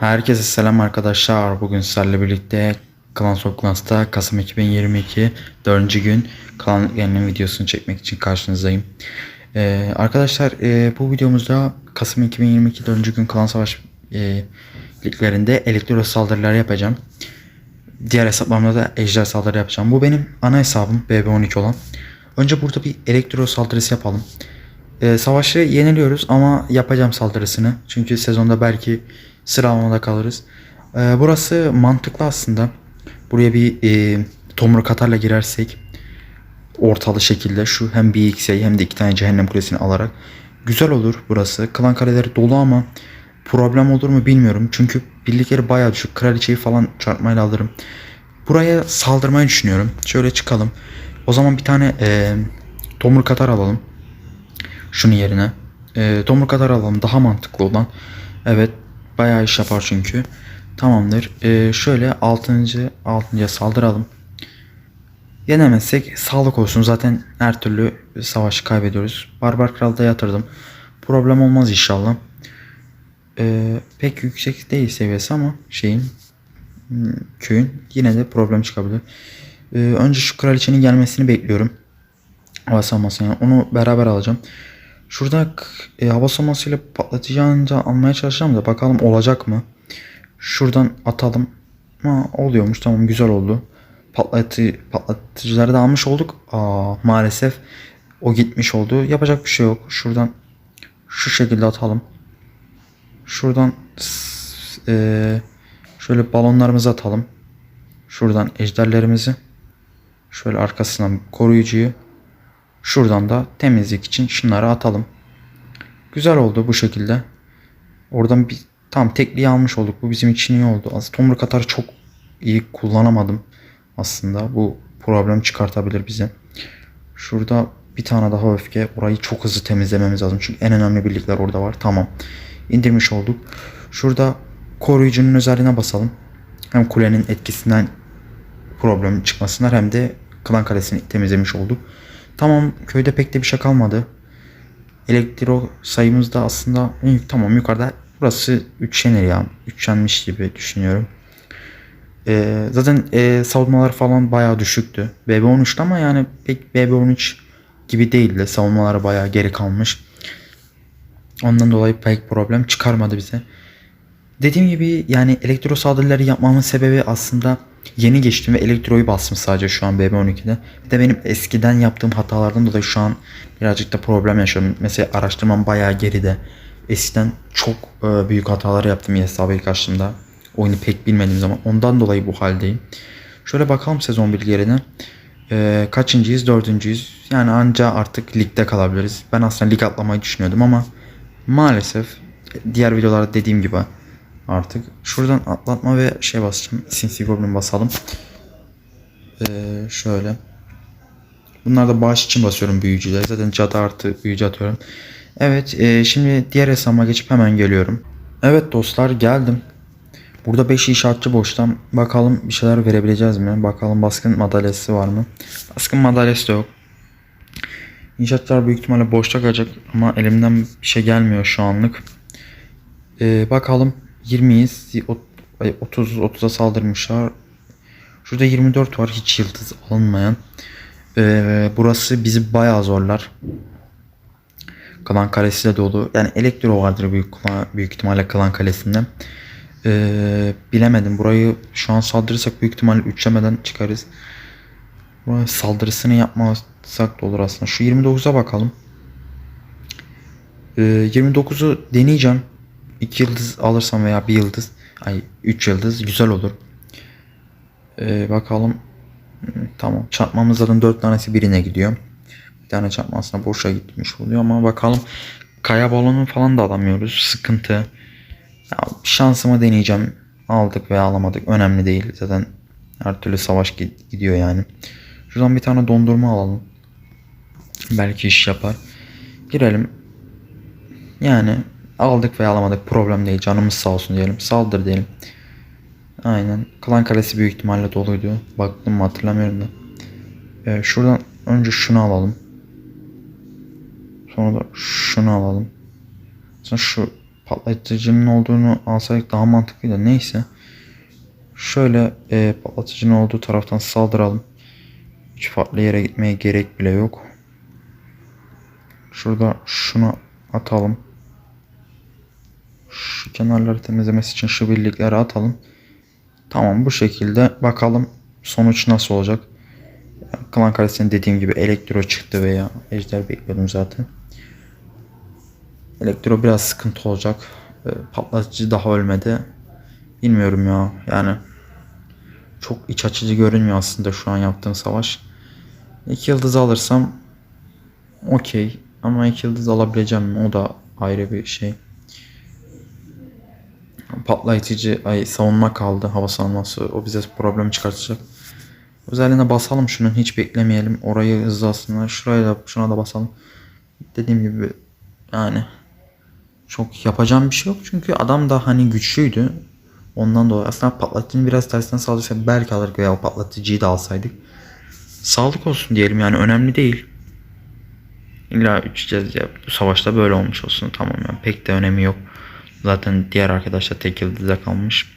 Herkese selam arkadaşlar. Bugün sizlerle birlikte Clans of Clans'ta Kasım 2022 4. gün Klan yayının videosunu çekmek için karşınızdayım. Ee, arkadaşlar e, bu videomuzda Kasım 2022 4. gün Klan Savaş e, liglerinde elektro saldırıları yapacağım. Diğer hesaplarımda da ejder saldırı yapacağım. Bu benim ana hesabım BB12 olan. Önce burada bir elektro saldırısı yapalım. Ee, savaşı yeniliyoruz ama yapacağım saldırısını. Çünkü sezonda belki sıralamada kalırız. Ee, burası mantıklı aslında. Buraya bir e, tomruk atarla girersek ortalı şekilde şu hem bir X'e hem de iki tane cehennem kulesini alarak güzel olur burası. Klan kaleleri dolu ama problem olur mu bilmiyorum. Çünkü birlikleri bayağı düşük. Kraliçeyi falan çarpmayla alırım. Buraya saldırmayı düşünüyorum. Şöyle çıkalım. O zaman bir tane e, tomruk atar alalım. Şunun yerine. E, tomruk atar alalım. Daha mantıklı olan. Evet. Bayağı iş yapar çünkü. Tamamdır. E, şöyle 6. 6. saldıralım. Yenemezsek sağlık olsun. Zaten her türlü savaşı kaybediyoruz. Barbar Kral'da yatırdım. Problem olmaz inşallah. Ee, pek yüksek değil seviyesi ama şeyin hmm, köyün yine de problem çıkabilir. Ee, önce şu kraliçenin gelmesini bekliyorum. Hava yani onu beraber alacağım. Şurada e, hava savunmasıyla patlatacağını almaya çalışacağım da bakalım olacak mı? Şuradan atalım. Ha, oluyormuş tamam güzel oldu. Patlatı, patlatıcıları da almış olduk. Aa, maalesef o gitmiş oldu. Yapacak bir şey yok. Şuradan şu şekilde atalım. Şuradan eee, şöyle balonlarımızı atalım. Şuradan ejderlerimizi. Şöyle arkasından koruyucuyu. Şuradan da temizlik için şunları atalım. Güzel oldu bu şekilde. Oradan bir tam tekliği almış olduk. Bu bizim için iyi oldu. Aslında tomruk atarı çok iyi kullanamadım aslında. Bu problem çıkartabilir bize. Şurada bir tane daha öfke. Orayı çok hızlı temizlememiz lazım. Çünkü en önemli birlikler orada var. Tamam. İndirmiş olduk. Şurada koruyucunun özelliğine basalım. Hem kulenin etkisinden problem çıkmasınlar hem de klan kalesini temizlemiş olduk. Tamam köyde pek de bir şey kalmadı. Elektro sayımız da aslında tamam yukarıda burası 3 yenir ya. 3 yenmiş gibi düşünüyorum. Ee, zaten e, savunmalar falan bayağı düşüktü. BB13'te ama yani pek BB13 gibi değildi. Savunmaları bayağı geri kalmış. Ondan dolayı pek problem çıkarmadı bize. Dediğim gibi yani elektro saldırıları yapmamın sebebi aslında yeni geçtim ve elektroyu bastım sadece şu an BB12'de. Bir de benim eskiden yaptığım hatalardan dolayı şu an birazcık da problem yaşıyorum. Mesela araştırmam bayağı geride. Eskiden çok e, büyük hatalar yaptım hesabı ilk açtığımda. Oyunu pek bilmediğim zaman. Ondan dolayı bu haldeyim. Şöyle bakalım sezon bilgilerine. E, kaçıncıyız? Dördüncüyüz. Yani anca artık ligde kalabiliriz. Ben aslında lig atlamayı düşünüyordum ama maalesef diğer videolarda dediğim gibi artık. Şuradan atlatma ve şey basacağım. Sinsi Goblin basalım. Ee, şöyle. Bunlar da bağış için basıyorum büyücüler. Zaten cadı artı büyücü atıyorum. Evet e, şimdi diğer hesabıma geçip hemen geliyorum. Evet dostlar geldim. Burada 5 inşaatçı boştan. Bakalım bir şeyler verebileceğiz mi? Bakalım baskın madalyası var mı? Baskın madalyası da yok. İnşaatçılar büyük ihtimalle boşta kalacak ama elimden bir şey gelmiyor şu anlık. Ee, bakalım 20'yiz. O- ay, 30 30'a saldırmışlar. Şurada 24 var hiç yıldız alınmayan. Ee, burası bizi bayağı zorlar. Klan kalesi de dolu. Yani elektro vardır büyük büyük ihtimalle klan kalesinde. Ee, bilemedim. Burayı şu an saldırırsak büyük ihtimalle üçlemeden çıkarız. Buraya saldırısını yapmasak da olur aslında. Şu 29'a bakalım. Ee, 29'u deneyeceğim. 2 yıldız alırsam veya 1 yıldız. Ay 3 yıldız güzel olur. Ee, bakalım. Tamam. Çarpmamızdan 4 tanesi birine gidiyor. Bir tane çarpma aslında boşa gitmiş oluyor ama bakalım. Kaya balonu falan da alamıyoruz. Sıkıntı. Ya, şansımı deneyeceğim. Aldık veya alamadık. Önemli değil. Zaten her türlü savaş gi- gidiyor yani. Şuradan bir tane dondurma alalım. Belki iş yapar. Girelim. Yani aldık veya alamadık problem değil. Canımız sağ olsun diyelim. Saldır diyelim. Aynen. Klan kalesi büyük ihtimalle doluydu. Baktım mı hatırlamıyorum da. Ee, şuradan önce şunu alalım. Sonra da şunu alalım. Sonra şu patlatıcının olduğunu alsaydık daha mantıklıydı. Neyse. Şöyle e, patlatıcının olduğu taraftan saldıralım. Hiç farklı yere gitmeye gerek bile yok. Şurada şunu atalım. Şu kenarları temizlemesi için şu birlikleri atalım. Tamam bu şekilde bakalım sonuç nasıl olacak. Klan Kalesi'nin dediğim gibi elektro çıktı veya ejder bekliyordum zaten. Elektro biraz sıkıntı olacak. Ee, Patlatıcı daha ölmedi. Bilmiyorum ya. Yani çok iç açıcı görünmüyor aslında şu an yaptığım savaş. İki yıldız alırsam okey. Ama iki yıldız alabileceğim mi? O da ayrı bir şey. Patlayıcı ay savunma kaldı. Hava savunması. O bize problem çıkartacak. Özelliğine basalım şunun. Hiç beklemeyelim. Orayı hızlı aslında. Şuraya da şuna da basalım. Dediğim gibi yani çok yapacağım bir şey yok. Çünkü adam da hani güçlüydü. Ondan dolayı aslında patlatıcını biraz tersinden saldırsak belki alırdık veya patlatıcıyı da alsaydık. Sağlık olsun diyelim yani önemli değil. İlla üçeceğiz ya bu savaşta böyle olmuş olsun tamam yani pek de önemi yok. Zaten diğer arkadaşlar tek yıldızda kalmış.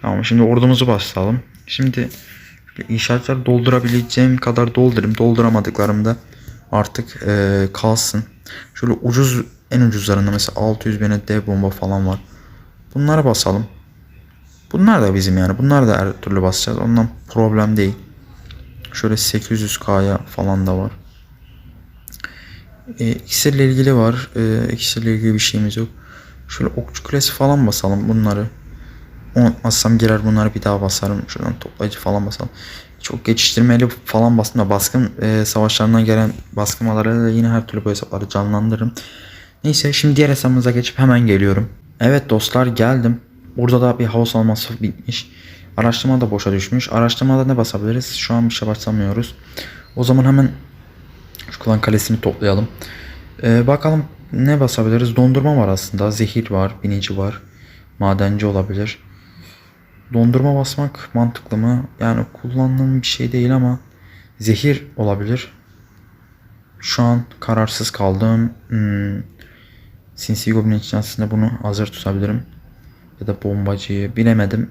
Tamam şimdi ordumuzu basalım. Şimdi işaretler doldurabileceğim kadar doldurayım. Dolduramadıklarımda artık eee, kalsın. Şöyle ucuz en ucuzlarında mesela 600 bine dev bomba falan var. Bunlara basalım. Bunlar da bizim yani. Bunlar da her türlü basacağız. Ondan problem değil. Şöyle 800k'ya falan da var. E, iksirle ilgili var. E, iksirle ilgili bir şeyimiz yok. Şöyle okçu kulesi falan basalım bunları. Unutmazsam girer bunları bir daha basarım. Şuradan toplayıcı falan basalım. Çok geçiştirmeli falan bastım da baskın e, savaşlarından gelen baskımaları da yine her türlü bu hesapları canlandırırım. Neyse şimdi diğer hesabımıza geçip hemen geliyorum. Evet dostlar geldim. Burada da bir hava savunması bitmiş. Araştırma da boşa düşmüş. Araştırmada ne basabiliriz? Şu an bir şey basamıyoruz. O zaman hemen şu klan kalesini toplayalım. Ee, bakalım ne basabiliriz? Dondurma var aslında. Zehir var. Binici var. Madenci olabilir. Dondurma basmak mantıklı mı? Yani kullandığım bir şey değil ama zehir olabilir. Şu an kararsız kaldım. Hmm. Sinsi Goblin için aslında bunu hazır tutabilirim. Ya da bombacıyı bilemedim.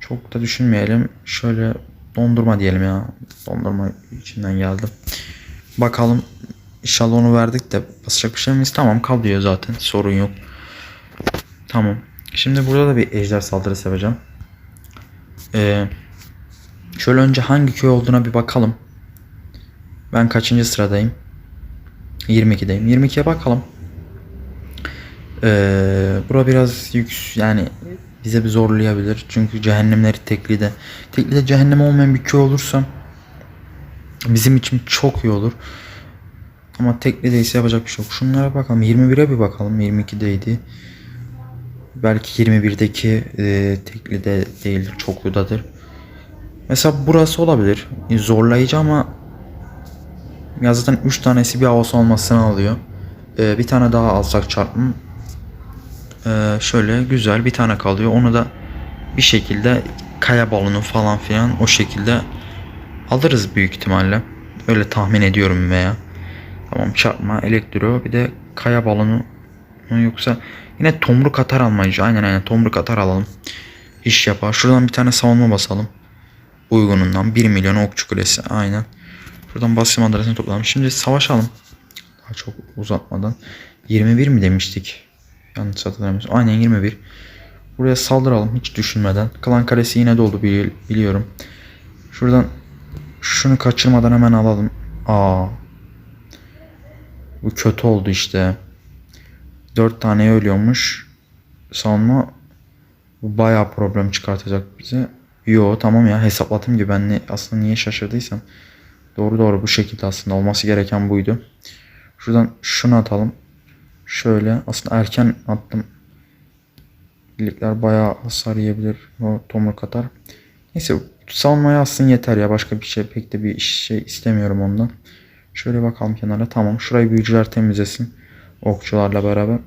Çok da düşünmeyelim. Şöyle dondurma diyelim ya. Dondurma içinden geldi. Bakalım. İnşallah onu verdik de basacak bir şey miyiz? Tamam kalıyor zaten. Sorun yok. Tamam. Şimdi burada da bir ejder saldırısı yapacağım. Ee, şöyle önce hangi köy olduğuna bir bakalım. Ben kaçıncı sıradayım? 22'deyim. 22'ye bakalım. Ee, bura biraz yük yani bize bir zorlayabilir. Çünkü cehennemleri teklide. Teklide cehennem olmayan bir köy olursa bizim için çok iyi olur. Ama tekli ise yapacak bir şey yok. Şunlara bakalım. 21'e bir bakalım. 22'deydi. Belki 21'deki e, tekli de değildir. Çokludadır. Mesela burası olabilir. Zorlayıcı ama ya zaten 3 tanesi bir havası olmasını alıyor. Ee, bir tane daha alsak çarpım. Ee, şöyle güzel bir tane kalıyor. Onu da bir şekilde kaya balonu falan filan o şekilde alırız büyük ihtimalle. Öyle tahmin ediyorum veya. Tamam çarpma elektro bir de kaya balonu yoksa yine tomruk atar almayız. Aynen aynen tomruk atar alalım. İş yapar. Şuradan bir tane savunma basalım. Uygunundan 1 milyon okçu kulesi aynen. Şuradan basım adresini toplayalım. Şimdi savaşalım. Daha çok uzatmadan. 21 mi demiştik? Yanlış hatırlamıyorsam. Aynen 21. Buraya saldıralım hiç düşünmeden. Klan kalesi yine doldu bili- biliyorum. Şuradan şunu kaçırmadan hemen alalım. Aa. Bu kötü oldu işte. 4 tane ölüyormuş. Savunma bu bayağı problem çıkartacak bize. Yo tamam ya hesapladım gibi ben ne, aslında niye şaşırdıysam. Doğru doğru bu şekilde aslında olması gereken buydu. Şuradan şunu atalım. Şöyle aslında erken attım. Birlikler bayağı hasar yiyebilir. O tomruk atar. Neyse savunmaya aslında yeter ya. Başka bir şey pek de bir şey istemiyorum ondan. Şöyle bakalım kenara. Tamam. Şurayı büyücüler temizlesin. Okçularla beraber.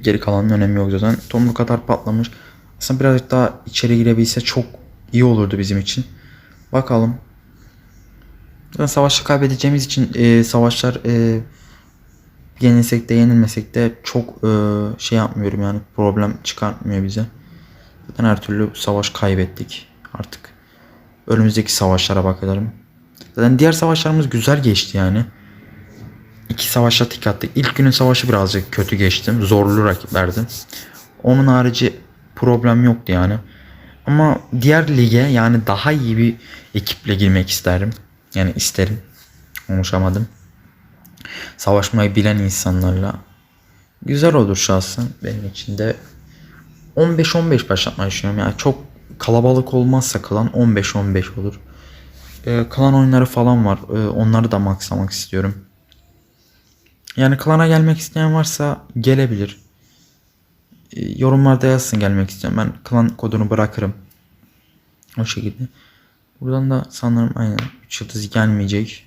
Geri kalanın önemi yok zaten. Tomruk atar patlamış. Aslında birazcık daha içeri girebilse çok iyi olurdu bizim için. Bakalım. Zaten savaşı kaybedeceğimiz için e, savaşlar e, yenilsek de yenilmesek de çok e, şey yapmıyorum yani problem çıkartmıyor bize. Zaten her türlü savaş kaybettik artık. Önümüzdeki savaşlara bakalım. Zaten diğer savaşlarımız güzel geçti yani. İki savaşla tik attık. İlk günün savaşı birazcık kötü geçti. Zorlu rakiplerdi. Onun harici problem yoktu yani. Ama diğer lige yani daha iyi bir ekiple girmek isterim. Yani isterim. Konuşamadım. Savaşmayı bilen insanlarla. Güzel olur şahsen benim için de. 15-15 başlatmayı düşünüyorum. Yani çok kalabalık olmazsa kalan 15-15 olur. Ee, klan oyunları falan var. Ee, onları da maxlamak istiyorum. Yani klana gelmek isteyen varsa gelebilir. Ee, yorumlarda yazsın gelmek isteyen. Ben klan kodunu bırakırım. O şekilde. Buradan da sanırım aynen 3 yıldız gelmeyecek.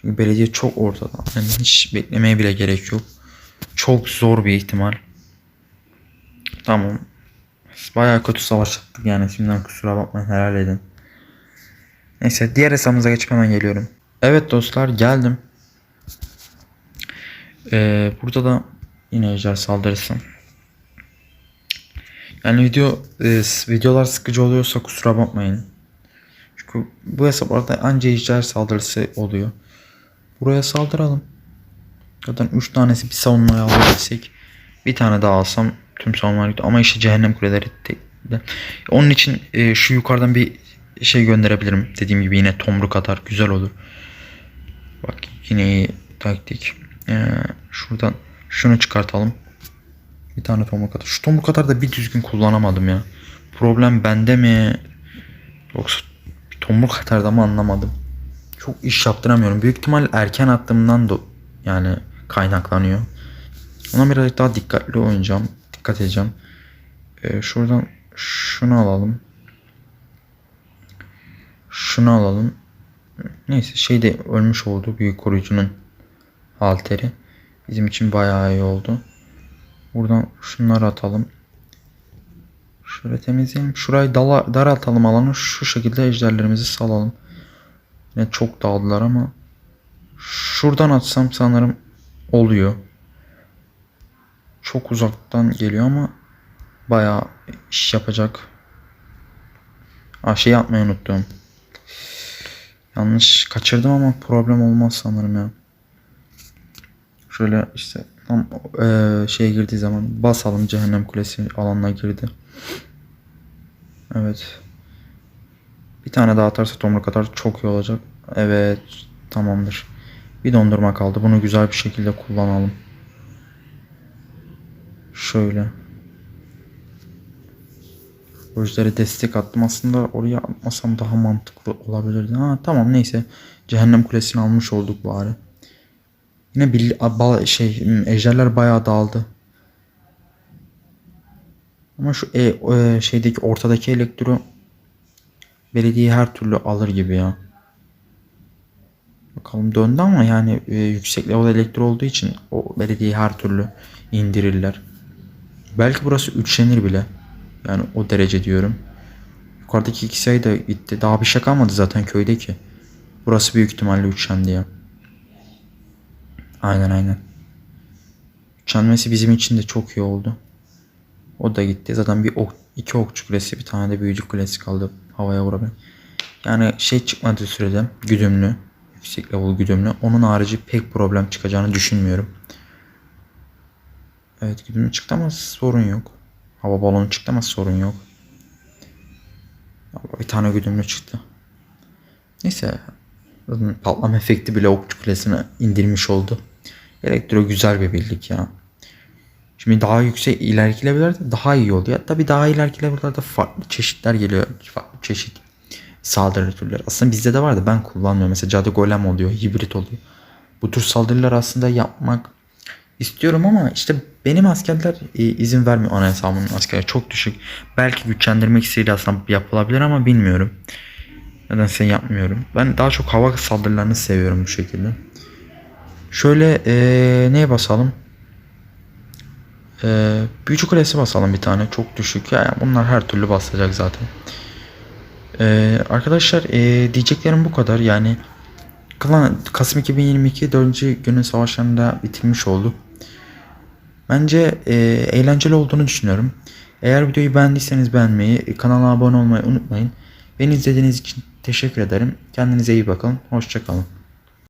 Çünkü belediye çok ortada. Yani hiç beklemeye bile gerek yok. Çok zor bir ihtimal. Tamam. Bayağı kötü savaş yaptık yani. Şimdiden kusura bakmayın helal edin. Neyse diğer hesabımıza geçip hemen geliyorum. Evet dostlar geldim. Ee, burada da yine ejder saldırısı. Yani video e, videolar sıkıcı oluyorsa kusura bakmayın. Çünkü bu hesaplarda anca ejder saldırısı oluyor. Buraya saldıralım. Zaten 3 tanesi bir savunmaya alabilsek. Bir tane daha alsam tüm savunmalar gidiyor. Ama işte cehennem kuleleri de. Onun için e, şu yukarıdan bir şey gönderebilirim. Dediğim gibi yine tomruk atar. Güzel olur. Bak yine iyi taktik. Ee, şuradan şunu çıkartalım. Bir tane tomruk atar. Şu tomruk atar da bir düzgün kullanamadım ya. Problem bende mi? Yoksa tomruk atar da mı anlamadım. Çok iş yaptıramıyorum. Büyük ihtimal erken attığımdan da yani kaynaklanıyor. Ona biraz daha dikkatli oynayacağım. Dikkat edeceğim. Ee, şuradan şunu alalım. Şunu alalım. Neyse şey de ölmüş oldu. Büyük koruyucunun halteri. Bizim için bayağı iyi oldu. Buradan şunları atalım. Şöyle temizleyelim. Şurayı dala, daraltalım alanı. Şu şekilde ejderlerimizi salalım. Yine çok dağıldılar ama şuradan atsam sanırım oluyor. Çok uzaktan geliyor ama bayağı iş yapacak. Aa şey yapmayı unuttum. Yanlış kaçırdım ama problem olmaz sanırım ya. Şöyle işte tam eee şeye girdiği zaman basalım cehennem kulesi alanına girdi. Evet. Bir tane daha atarsa tomruk atar çok iyi olacak. Evet tamamdır. Bir dondurma kaldı. Bunu güzel bir şekilde kullanalım. Şöyle. Projelere destek attım. Aslında oraya atmasam daha mantıklı olabilirdi. Ha tamam neyse. Cehennem kulesini almış olduk bari. Yine bir şey ejderler bayağı dağıldı. Ama şu e, e, şeydeki ortadaki elektro belediye her türlü alır gibi ya. Bakalım döndü ama yani e, yüksek level elektro olduğu için o belediyeyi her türlü indirirler. Belki burası üçlenir bile. Yani o derece diyorum. Yukarıdaki iki sayı da gitti. Daha bir şey kalmadı zaten köydeki. Burası büyük ihtimalle üçlendi ya. Aynen aynen. Üçlenmesi bizim için de çok iyi oldu. O da gitti. Zaten bir ok, iki okçu kulesi bir tane de büyücü kulesi kaldı havaya vurabilen. Yani şey çıkmadığı sürede güdümlü yüksek level güdümlü onun harici pek problem çıkacağını düşünmüyorum. Evet güdümlü çıktı ama sorun yok. Hava balonu çıktı ama sorun yok. Bir tane güdümlü çıktı. Neyse. Patlama efekti bile okçu kulesine indirmiş oldu. Elektro güzel bir birlik ya. Şimdi daha yüksek ileriki levellerde daha iyi oluyor. Tabi daha ileriki levellerde farklı çeşitler geliyor. Farklı çeşit saldırı türleri. Aslında bizde de vardı ben kullanmıyorum. Mesela cadı golem oluyor, hibrit oluyor. Bu tür saldırılar aslında yapmak istiyorum ama işte benim askerler e, izin vermiyor ana hesabımın askerleri çok düşük. Belki güçlendirmek istediği aslında yapılabilir ama bilmiyorum. Nedense yapmıyorum. Ben daha çok hava saldırılarını seviyorum bu şekilde. Şöyle ee, neye basalım? Ee, büyücü kulesi basalım bir tane. Çok düşük. Yani bunlar her türlü basacak zaten. Ee, arkadaşlar ee, diyeceklerim bu kadar. Yani Kasım 2022 4. günün savaşlarında bitirmiş oldu. Bence e, eğlenceli olduğunu düşünüyorum. Eğer videoyu beğendiyseniz beğenmeyi, kanala abone olmayı unutmayın. Beni izlediğiniz için teşekkür ederim. Kendinize iyi bakın. Hoşçakalın.